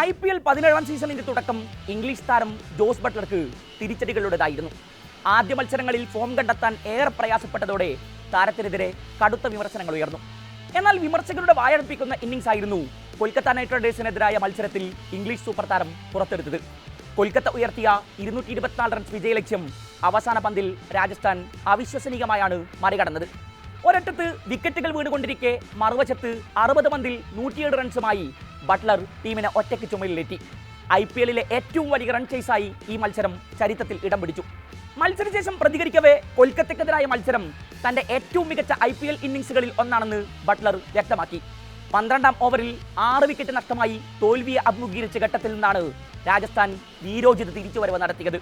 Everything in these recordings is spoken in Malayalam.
ഐ പി എൽ പതിനേഴാം സീസണിന്റെ തുടക്കം ഇംഗ്ലീഷ് താരം ജോസ് ബട്ട്ലർക്ക് തിരിച്ചടികളുടേതായിരുന്നു. ആദ്യ മത്സരങ്ങളിൽ ഫോം കണ്ടെത്താൻ ഏറെ പ്രയാസപ്പെട്ടതോടെ താരത്തിനെതിരെ കടുത്ത വിമർശനങ്ങൾ ഉയർന്നു. എന്നാൽ വിമർശകരുടെ വായടപ്പിക്കുന്ന ഇന്നിംഗ്സ് ആയിരുന്നു കൊൽക്കത്ത നൈറ്റ് റൈഡേഴ്സിനെതിരായ മത്സരത്തിൽ ഇംഗ്ലീഷ് സൂപ്പർ താരം പുറത്തെടുത്തത്. കൊൽക്കത്ത ഉയർത്തിയ ഇരുന്നൂറ്റി ഇരുപത്തിനാല് റൺസ് വിജയലക്ഷ്യം അവസാന പന്തിൽ രാജസ്ഥാൻ അവിശ്വസനീയമായാണ് മറികടന്നത്. ഒരറ്റത്ത് വിക്കറ്റുകൾ വീണുകൊണ്ടിരിക്കെ മറുവശത്ത് അറുപത് പന്തിൽ നൂറ്റിയേഴ് റൺസുമായി ബട്ട്ലർ ടീമിനെ ഒറ്റയ്ക്ക് ചുമലിലെത്തി ഐ പി എല്ലിലെ ഏറ്റവും വലിയ റൺ ചേസായി ഈ മത്സരം ചരിത്രത്തിൽ ഇടം പിടിച്ചു. മത്സരശേഷം പ്രതികരിക്കവേ കൊൽക്കത്തക്കെതിരായ മത്സരം തന്റെ ഏറ്റവും മികച്ച ഐ പി എൽ ഇന്നിംഗ്സുകളിൽ ഒന്നാണെന്ന് ബട്ട്ലർ വ്യക്തമാക്കി. പന്ത്രണ്ടാം ഓവറിൽ ആറ് വിക്കറ്റ് നഷ്ടമായി തോൽവിയെ അഭിമുഖീകരിച്ച ഘട്ടത്തിൽ നിന്നാണ് രാജസ്ഥാൻ വീരോചിത തിരിച്ചുവരവ് നടത്തിയത്.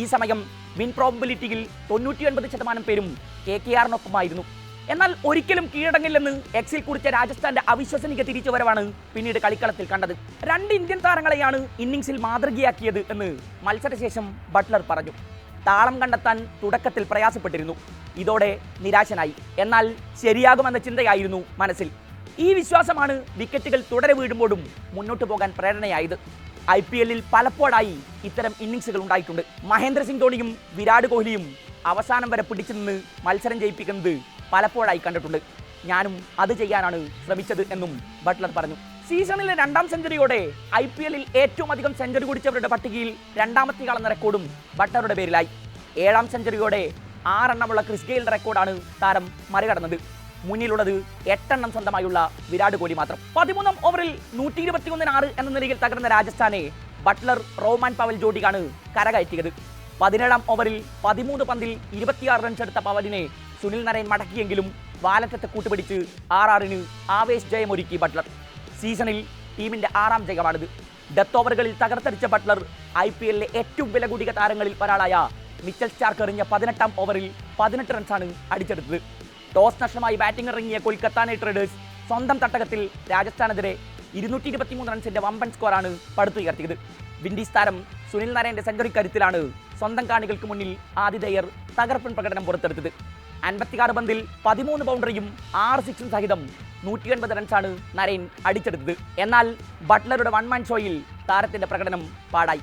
ഈ സമയം വിൻ പ്രോബിലിറ്റിയിൽ തൊണ്ണൂറ്റിയൊൻപത് ശതമാനം പേരും കെ കെ ആറിനൊപ്പമായിരുന്നു. എന്നാൽ ഒരിക്കലും കീഴടങ്ങില്ലെന്ന് എക്സിൽ കുറിച്ച രാജസ്ഥാന്റെ അവിശ്വസനീയ തിരിച്ചുവരവാണ് പിന്നീട് കളിക്കളത്തിൽ കണ്ടത്. രണ്ട് ഇന്ത്യൻ താരങ്ങളെയാണ് ഇന്നിംഗ്സിൽ മാതൃകയാക്കിയത് എന്ന് മത്സരശേഷം ബട്ട്ലർ പറഞ്ഞു. താളം കണ്ടെത്താൻ തുടക്കത്തിൽ പ്രയാസപ്പെട്ടിരുന്നു. ഇതോടെ നിരാശനായി. എന്നാൽ ശരിയാകുമെന്ന ചിന്തയായിരുന്നു മനസ്സിൽ. ഈ വിശ്വാസമാണ് വിക്കറ്റുകൾ തുടരെ വീഴുമ്പോഴും മുന്നോട്ട് പോകാൻ പ്രേരണയായത്. ഐ പി എല്ലിൽ പലപ്പോഴായി ഇത്തരം ഇന്നിംഗ്സുകൾ ഉണ്ടായിട്ടുണ്ട്. മഹേന്ദ്ര സിംഗ് ധോണിയും വിരാട് കോഹ്ലിയും അവസാനം വരെ പിടിച്ചു നിന്ന് മത്സരം ജയിപ്പിക്കുന്നത് പലപ്പോഴായി കണ്ടിട്ടുണ്ട്. ഞാനും അത് ചെയ്യാനാണ് ശ്രമിച്ചത് എന്നും ബട്ട്ലർ പറഞ്ഞു. സീസണിലെ രണ്ടാം സെഞ്ചുറിയോടെ ഐ പി എല്ലിൽ ഏറ്റവും അധികം സെഞ്ചുറി കുടിച്ചവരുടെ പട്ടികയിൽ രണ്ടാമത്തെ കളന്ന റെക്കോർഡും ബട്ട്ലറുടെ പേരിലായി. ഏഴാം സെഞ്ചുറിയോടെ ആറെണ്ണമുള്ള ക്രിസ് ഗെയിലിന്റെ റെക്കോർഡാണ് താരം മറികടന്നത്. മുന്നിലുള്ളത് എട്ടെണ്ണം സ്വന്തമായുള്ള വിരാട് കോഹ്ലി മാത്രം. പതിമൂന്നാം ഓവറിൽ നൂറ്റി ഇരുപത്തിയൊന്നിന് ആറ് എന്ന നിലയിൽ തകർന്ന രാജസ്ഥാനെ ബട്ട്ലർ റോമാൻ പവൽ ജോഡിയാണ് കരകയറ്റിയത്. പതിനേഴാം ഓവറിൽ പതിമൂന്ന് പന്തിൽ ഇരുപത്തിയാറ് റൺസ് എടുത്ത പവലിനെ സുനിൽ നരയൻ മടക്കിയെങ്കിലും വാലറ്റത്തെ കൂട്ടുപിടിച്ച് ആർ ആറിന് ആവേശ് ജയമൊരുക്കി ബട്ട്ലർ. സീസണിൽ ടീമിന്റെ ആറാം ജയമാണിത്. ഡെത്ത് ഓവറുകളിൽ തകർത്തടിച്ച ബട്ട്ലർ ഐ പി എല്ലിലെ ഏറ്റവും വില കൂടിയ താരങ്ങളിൽ ഒരാളായ മിച്ചൽ സ്റ്റാർക്ക് എറിഞ്ഞ പതിനെട്ടാം ഓവറിൽ പതിനെട്ട് റൺസാണ് അടിച്ചെടുത്തത്. ടോസ് നഷ്ടമായി ബാറ്റിംഗ് ഇറങ്ങിയ കൊൽക്കത്ത നൈറ്റ് റൈഡേഴ്സ് സ്വന്തം തട്ടകത്തിൽ രാജസ്ഥാനെതിരെ ഇരുന്നൂറ്റി ഇരുപത്തിമൂന്ന് റൺസിന്റെ വമ്പൻ സ്കോറാണ് പടുത്തുയർത്തിയത്. വിൻഡീസ് താരം സുനിൽ നാരായണന്റെ സെഞ്ചുറി കരുത്തിലാണ് സ്വന്തം കാണികൾക്ക് മുന്നിൽ ആതിഥേയർ തകർപ്പൻ പ്രകടനം പുറത്തെടുത്തത്. അൻപത്തിയാറ് പന്തിൽ പതിമൂന്ന് ബൗണ്ടറിയും ആറ് സിക്സും സഹിതം നൂറ്റി എൺപത് റൺസാണ് നരേൻ അടിച്ചെടുത്തത്. എന്നാൽ ബട്ട്ലറുടെ വൺ മാൻ ഷോയിൽ താരത്തിന്റെ പ്രകടനം പാടായി.